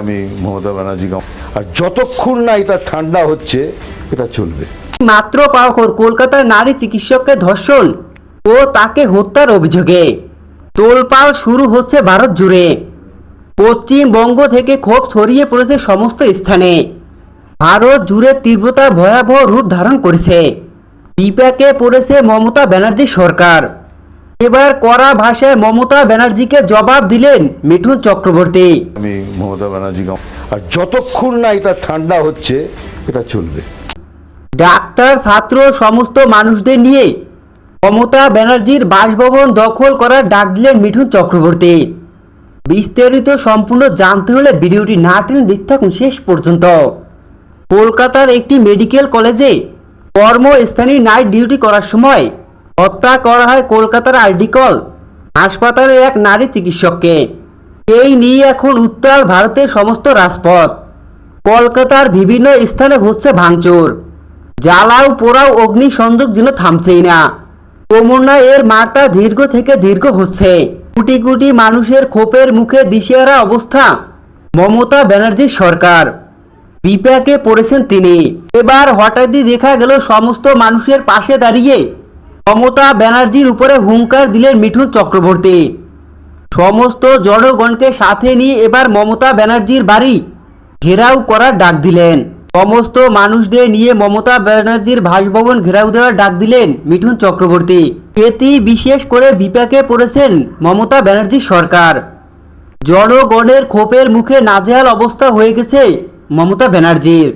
আমি মমতা ব্যানার্জিকে আর যতক্ষণ না এটা ঠান্ডা হচ্ছে, এটা চলবে। মাত্র পাওয়ার কলকাতার নারী চিকিৎসককে ধর্ষণ ও তাকে হত্যার অভিযোগে। তোলপাল শুরু হচ্ছে ভারত জুড়ে। পশ্চিমবঙ্গ থেকে ক্ষোভ ছড়িয়ে পড়েছে সমস্ত স্থানে। ভারত জুড়ে তীব্রতা ভয়াবহ রূপ ধারণ করেছে। বিপাকে পড়েছে মমতা ব্যানার্জি সরকার। এবার কড়া ভাষায় মমতা ব্যানার্জিকে জবাব দিলেন মিঠুন চক্রবর্তী। আমি মমতা ব্যানার্জিকে আর যতক্ষণ না এটা ঠান্ডা হচ্ছে এটা চলবে। ডাক্তার ছাত্র সমস্ত মানুষদের নিয়ে মমতা ব্যানার্জির বাসভবন দখল করার ডাক দিলেন মিঠুন চক্রবর্তী। বিস্তারিত সম্পূর্ণ জানতে হলে ভিডিওটি না টেনে দেখতে থাকুন শেষ পর্যন্ত। কলকাতার একটি মেডিকেল কলেজে কর্মস্থানে নাইট ডিউটি করার সময় হত্যা করা হয় কলকাতার আর্ডিকল হাসপাতালের এক নারী চিকিৎসককে। এই নিয়ে এখন উত্তর ভারতের সমস্ত রাজপথ। কলকাতার বিভিন্ন স্থানে হচ্ছে ভাঙচুর। জ্বালাও পোড়াও অগ্নি সংযোগ যেন থামছেই না। যমুনা এর মাত্রা দীর্ঘ থেকে দীর্ঘ হচ্ছে কোটি কোটি মানুষের ক্ষোভের মুখে দিশেহারা অবস্থা। মমতা ব্যানার্জির সরকার। বিপাকে পড়েছেন তিনি। এবার হঠাৎই দেখা গেল সমস্ত মানুষের পাশে দাঁড়িয়ে মমতা ব্যানার্জির উপরে হুঙ্কার দিলেন মিঠুন চক্রবর্তী। সমস্ত জনগণকে সাথে নিয়ে এবার মমতা ব্যানার্জির বাড়ি ঘেরাও করার ডাক দিলেন। সমস্ত মানুষদের নিয়ে মমতা ব্যানার্জির বাসভবন ঘেরাও দেওয়ার ডাক দিলেন মিঠুন চক্রবর্তী। এটি বিশেষ করে বিপাকে পড়েছেন মমতা ব্যানার্জি সরকার। জনগণের ক্ষোভের মুখে নাজেহাল অবস্থা হয়ে গেছে মমতা ব্যানার্জির।